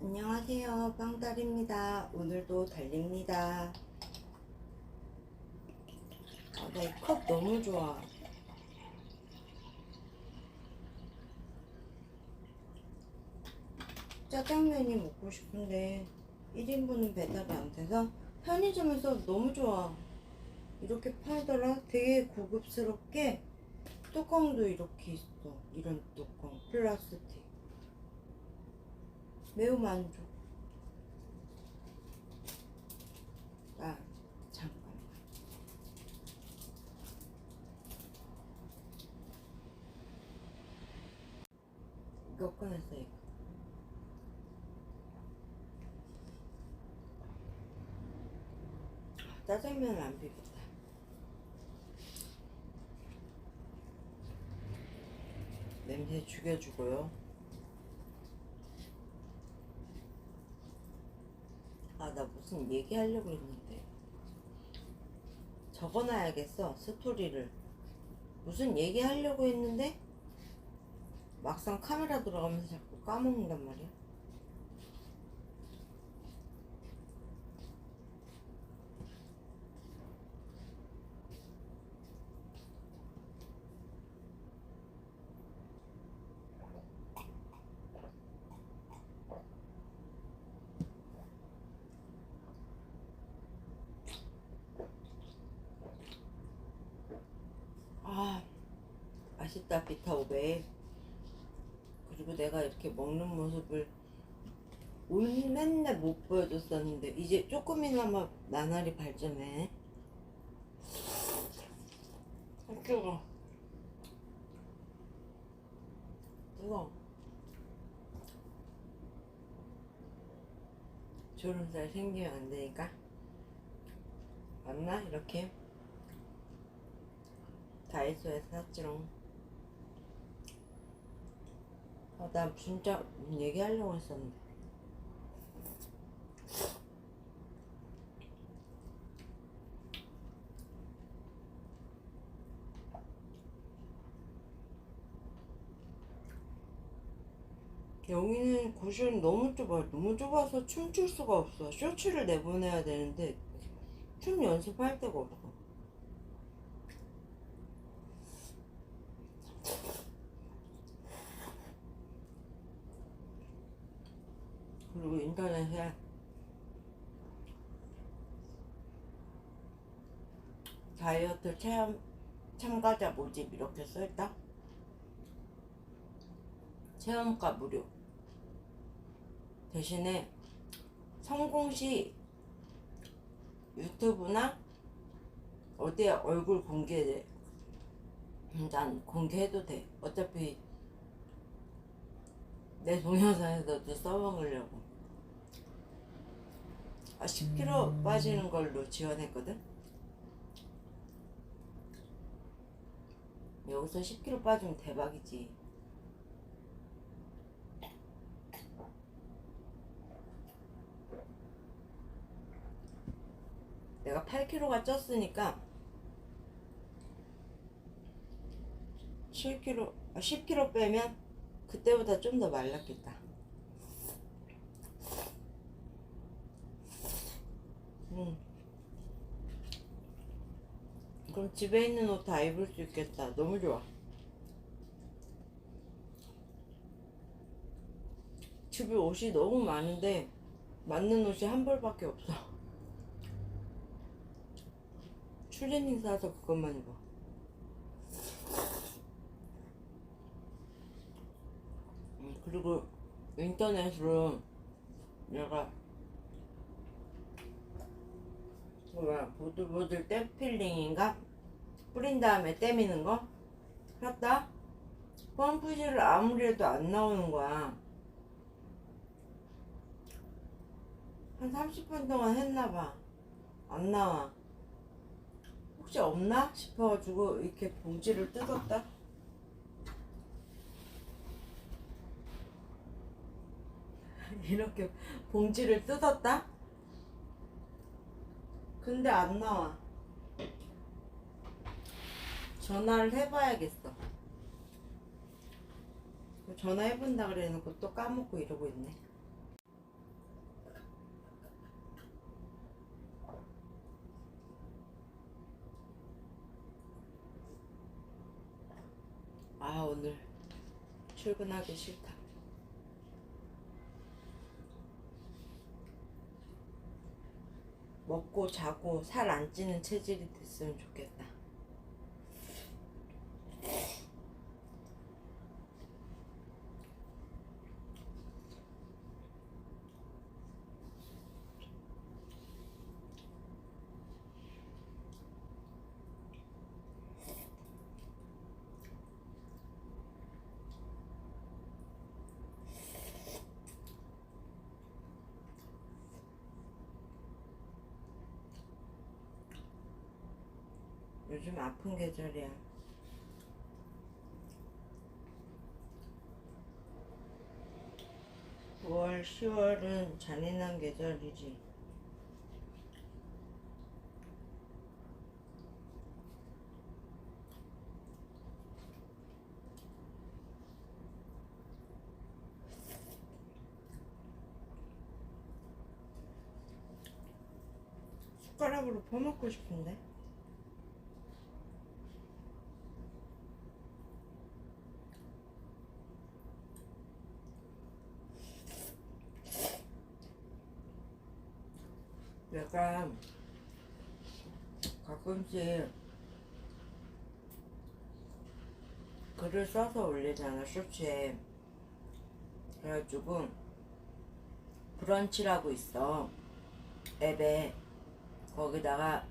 안녕하세요. 빵달입니다. 오늘도 달립니다. 아, 나 이 컵 너무 좋아. 짜장면이 먹고 싶은데 1인분은 배달이 안 돼서 편의점에서 너무 좋아. 이렇게 팔더라. 되게 고급스럽게 뚜껑도 이렇게 있어. 이런 뚜껑. 플라스틱. 매우 만족. 아, 잠깐만. 이거 꺼냈어, 이거. 짜장면을 안 비볐다. 냄새 죽여주고요. 아, 나 무슨 얘기하려고 했는데. 적어놔야겠어, 스토리를. 무슨 얘기하려고 했는데, 막상 카메라 들어가면서 자꾸 까먹는단 말이야. 아, 맛있다, 비타오백. 그리고 내가 이렇게 먹는 모습을 올 맨날 못 보여줬었는데, 이제 조금이나마 나날이 발전해. 아, 뜨거. 뜨거. 주름살 생기면 안 되니까. 맞나? 이렇게. 다이소에서 샀지롱. 아, 나 진짜 얘기하려고 했었는데. 여기는 고시원이 너무 좁아요. 너무 좁아서 춤출 수가 없어. 쇼츠를 내보내야 되는데 춤 연습할 데가 없어. 그리고 인터넷에 다이어트 체험 참가자 모집 이렇게 써있다. 체험가 무료. 대신에 성공 시 유튜브나 어디에 얼굴 공개돼. 난 공개해도 돼. 어차피 내 동영상에서도 써먹으려고. 아, 10kg 빠지는 걸로 지원했거든? 여기서 10kg 빠지면 대박이지. 내가 8kg가 쪘으니까 7kg, 아, 10kg 빼면 그때보다 좀 더 말랐겠다. 음. 그럼 집에 있는 옷 다 입을 수 있겠다. 너무 좋아. 집에 옷이 너무 많은데 맞는 옷이 한 벌밖에 없어. 추리닝 사서 그것만 입어. 음, 그리고 인터넷으로 내가 뭐야? 보들보들 떼필링인가? 뿌린 다음에 떼미는 거? 샀다? 펌프질을 아무리 해도 안 나오는 거야. 한 30분 동안 했나봐. 안 나와. 혹시 없나? 싶어가지고 이렇게 봉지를 뜯었다. 이렇게 봉지를 뜯었다 근데 안 나와. 전화를 해봐야겠어. 전화해본다 그래놓고 또 까먹고 이러고 있네. 아, 오늘 출근하기 싫다. 먹고 자고 살 안 찌는 체질이 됐으면 좋겠다. 요즘 아픈 계절이야. 9월, 10월은 잔인한 계절이지. 숟가락으로 퍼먹고 싶은데. 내가 가끔씩 글을 써서 올리잖아 쇼츠에. 그래가지고 브런치라고 있어 앱에. 거기다가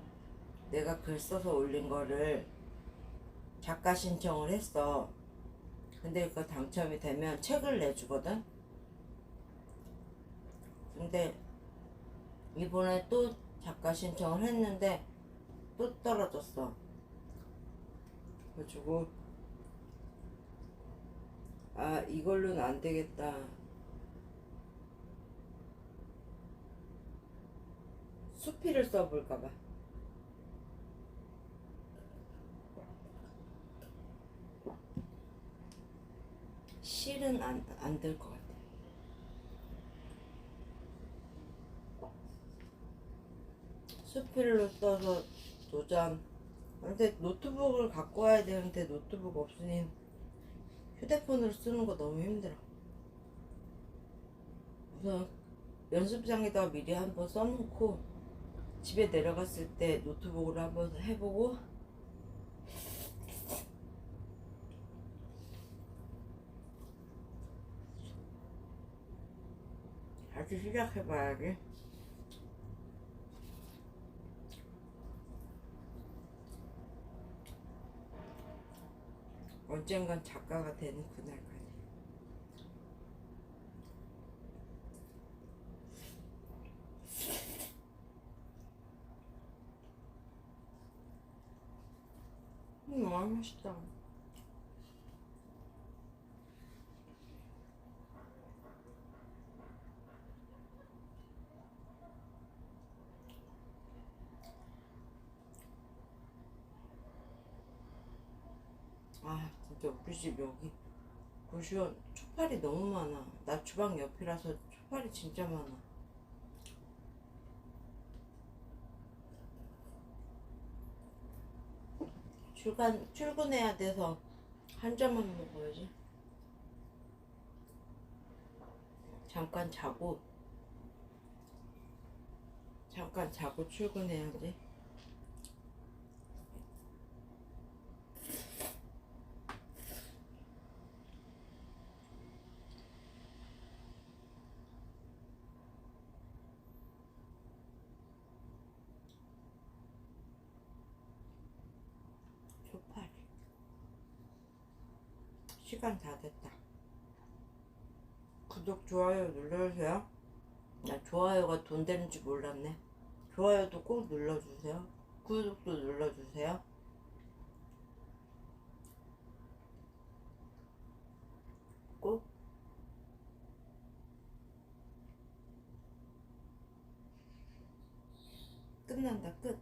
내가 글 써서 올린 거를 작가 신청을 했어. 근데 그거 당첨이 되면 책을 내주거든? 근데 이번에 또 작가 신청을 했는데 또 떨어졌어. 그래가지고 아 이걸로는 안 되겠다. 수필을 써볼까봐. 실은 안 안될것같아. 수필로 써서 도전. 근데 노트북을 갖고 와야 되는데 노트북 없으니 휴대폰으로 쓰는 거 너무 힘들어. 우선 연습장에다 미리 한번 써놓고 집에 내려갔을 때 노트북으로 한번 해보고 다시 시작해봐야지. 언젠간 작가가 되는 그날까지. 음, 너무 맛있다. 아 진짜 우리 집 여기 보시면 초파리 너무 많아. 나 주방 옆이라서 초파리 진짜 많아. 출근, 출근해야 돼서 한 잔만 먹어야지. 잠깐 자고 잠깐 자고 출근해야지 초파리 시간 다 됐다. 구독 좋아요 눌러주세요. 나 좋아요가 돈 되는 줄 몰랐네. 좋아요도 꼭 눌러주세요. 구독도 눌러주세요. 꼭. 끝난다 끝